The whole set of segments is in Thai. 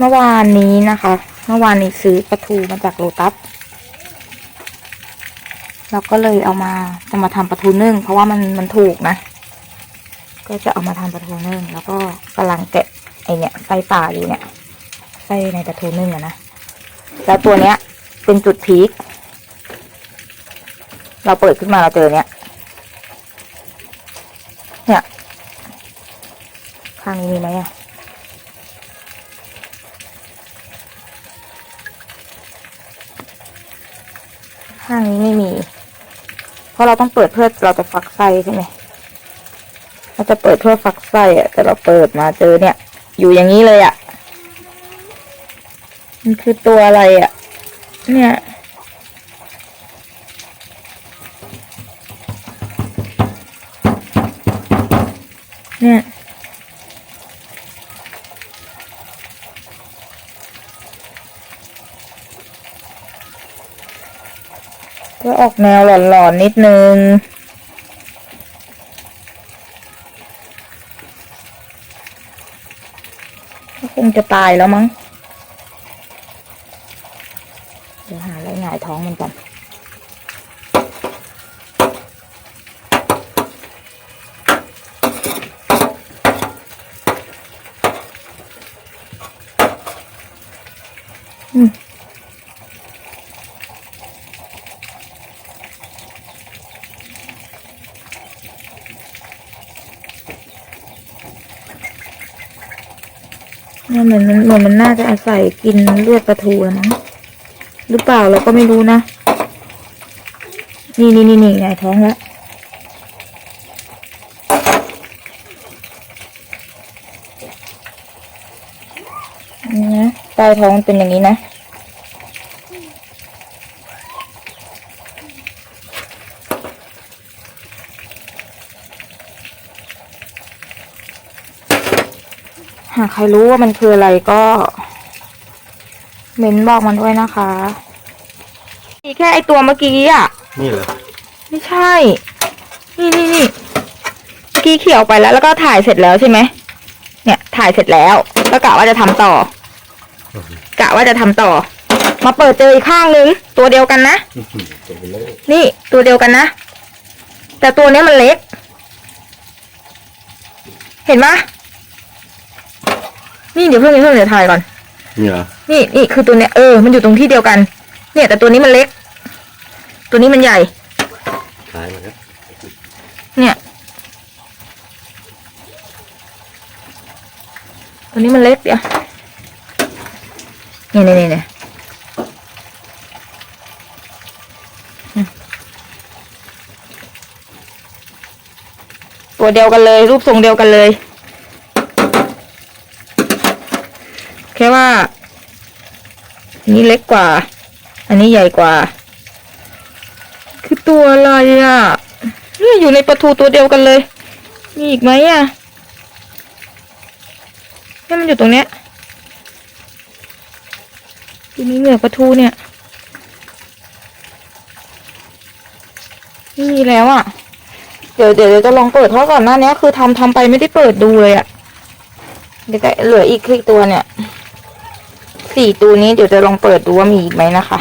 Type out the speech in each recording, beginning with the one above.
เมื่อวานนี้นะคะ เมื่อวานนี้ซื้อปลาทูมาจากโลตัสเราก็เลยเอามาจะมาทำปลาทูนึ่ง เพราะว่ามันมันถูกนะ ก็จะเอามาทำปลาทูนึ่ง แล้วก็กำลังแกะไอเนี่ยไส้ป่าอยู่เนี่ยไส้ในปลาทูนึ่งอะนะแล้วตัวเนี้ย เป็นจุดพีคเราเปิดขึ้นมาเราเจอเนี้ยเนี่ยข้างนี้มีไหมอะ ข้างนี้ไม่มี เพราะเราต้องเปิดเพื่อเราจะฟักไส้ใช่ไหมเราจะเปิดเพื่อฟักไส้อะแต่เราเปิดมาเจอเนี่ย อยู่อย่างนี้เลยอะมันคือตัวอะไรอะเนี่ยเนี่ย ก็ออกแนวหลอนๆนิดนึง ก็คงจะตายแล้วมั้ง เดี๋ยวหาอะไรหงายท้องมันก่อน อืม เนี่ยเหมือนมันเหมือนมันน่าจะอาศัยกินเลือดปลาทูอะมั้งหรือเปล่าเราก็ไม่รู้นะ นี่นี่นี่นี่ไงท้องแล้วนี่นะใต้ท้องเป็นอย่างนี้นะ หากใครรู้ว่ามันคืออะไรก็เม้นบอกมันด้วยนะคะมีแค่ไอตัวเมื่อกี้อะ นี่เหรอ ไม่ใช่ นี่นี่นี่เมื่อกี้เขี่ยวไปแล้ว แล้วก็ถ่ายเสร็จแล้วใช่ไหม เนี่ยถ่ายเสร็จแล้วก็กะว่าจะทำต่อ กะว่าจะทำต่อ มาเปิดเจออีกข้างนึง ตัวเดียวกันนะ ตัวเบลอนี่ตัวเดียวกันนะ แต่ตัวเนี้ยมันเล็ก เห็นปะ นี่เดี๋ยวเพิ่งเพิ่งเดี๋ยวถ่ายก่อน นี่เหรอ นี่นี่คือตัวเนี้ยเออ มันอยู่ตรงที่เดียวกัน เนี่ย แต่ตัวนี้มันเล็ก ตัวนี้มันใหญ่คล้ายมันครับเนี่ย ตัวนี้มันเล็กเดี๋ยวเนี่ยเนี่ยเนี่ยเนี่ยอืมตัวเดียวกันเลย รูปทรงเดียวกันเลย แค่ว่า นี้เล็กกว่า อันนี้ใหญ่กว่า คือตัวอะไรอะเนี่ยอยู่ในปลาทูตัวเดียวกันเลย มีอีกไหมอะนี่มันอยู่ตรงเนี้ยทีนี้เหนือปลาทูเนี่ยไม่มีแล้วอะเดี๋ยวเดี๋ยวเดี๋ยวจะลองเปิดเพราะก่อนหน้านี้คือทำทำไปไม่ได้เปิดดูเลยอะเดี๋ยวก็เหลืออีกคลิกตัวเนี่ย สี่ตัวนี้เดี๋ยวจะลองเปิดดูว่ามีอีกไหมนะคะ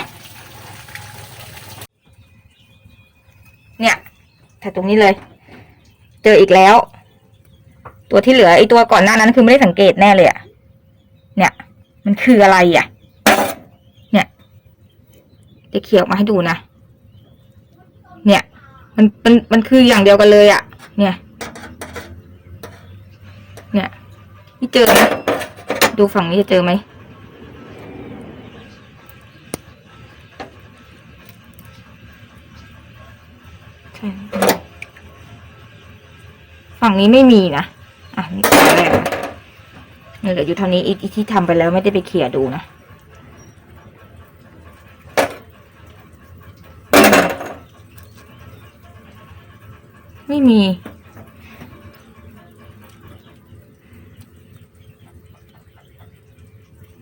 เนี่ยถ่ายตรงนี้เลย เจออีกแล้ว ตัวที่เหลือไอตัวก่อนหน้านั้นคือไม่ได้สังเกตแน่เลยอะเนี่ย มันคืออะไรอะเนี่ยจะเขียวมาให้ดูนะเนี่ย มันมันมันคืออย่างเดียวกันเลยอะเนี่ย เนี่ยนี่เจอไหมดูฝั่งนี้จะเจอไหม ฝั่งนี้ไม่มีนะ อะนี่ตัวแรกนะนี่เหลืออยู่เท่านี้อีกอีกที่ทำไปแล้วไม่ได้ไปเขี่ยดูนะ ไม่มี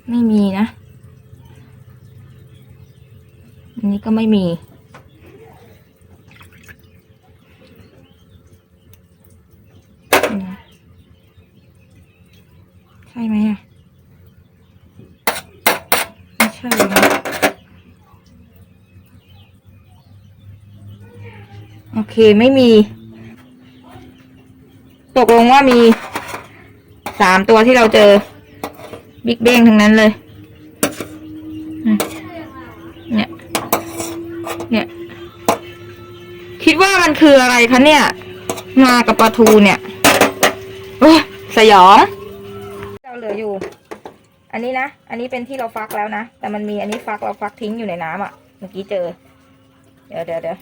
ไม่มีนะ อันนี้ก็ไม่มี ใช่ไหมอะ ช่โอเคไม่มี ตกลงว่ามีสามตัวที่เราเจอ บิ๊กเบ้งทั้งนั้นเลย เนี่ย เนี่ย คิดว่ามันคืออะไรคะเนี่ย มากับปลาทูเนี่ย โอ้ยสยอง อันนี้นะ อันนี้เป็นที่เราฟักแล้วนะ แต่มันมีอันนี้ฟักเราฟักทิ้งอยู่ในน้ำาอะ เมื่อกี้เจอ เดี๋ยวเดี๋ยวเดี๋ยว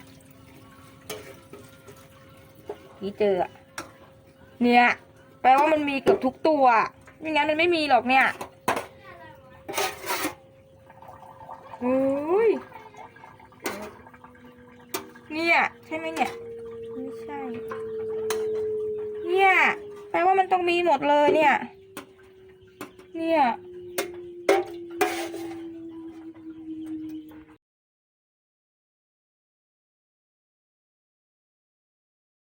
กี้เจออะ เนี่ย แปลว่ามันมีเกือบทุกตัว ไม่งั้นมันไม่มีหรอกเนี่ยอุ้ยเนี่ยใช่ไหมเนี่ย ไม่ใช่ เนี่ย แปลว่ามันต้องมีหมดเลยเนี่ย เนี่ย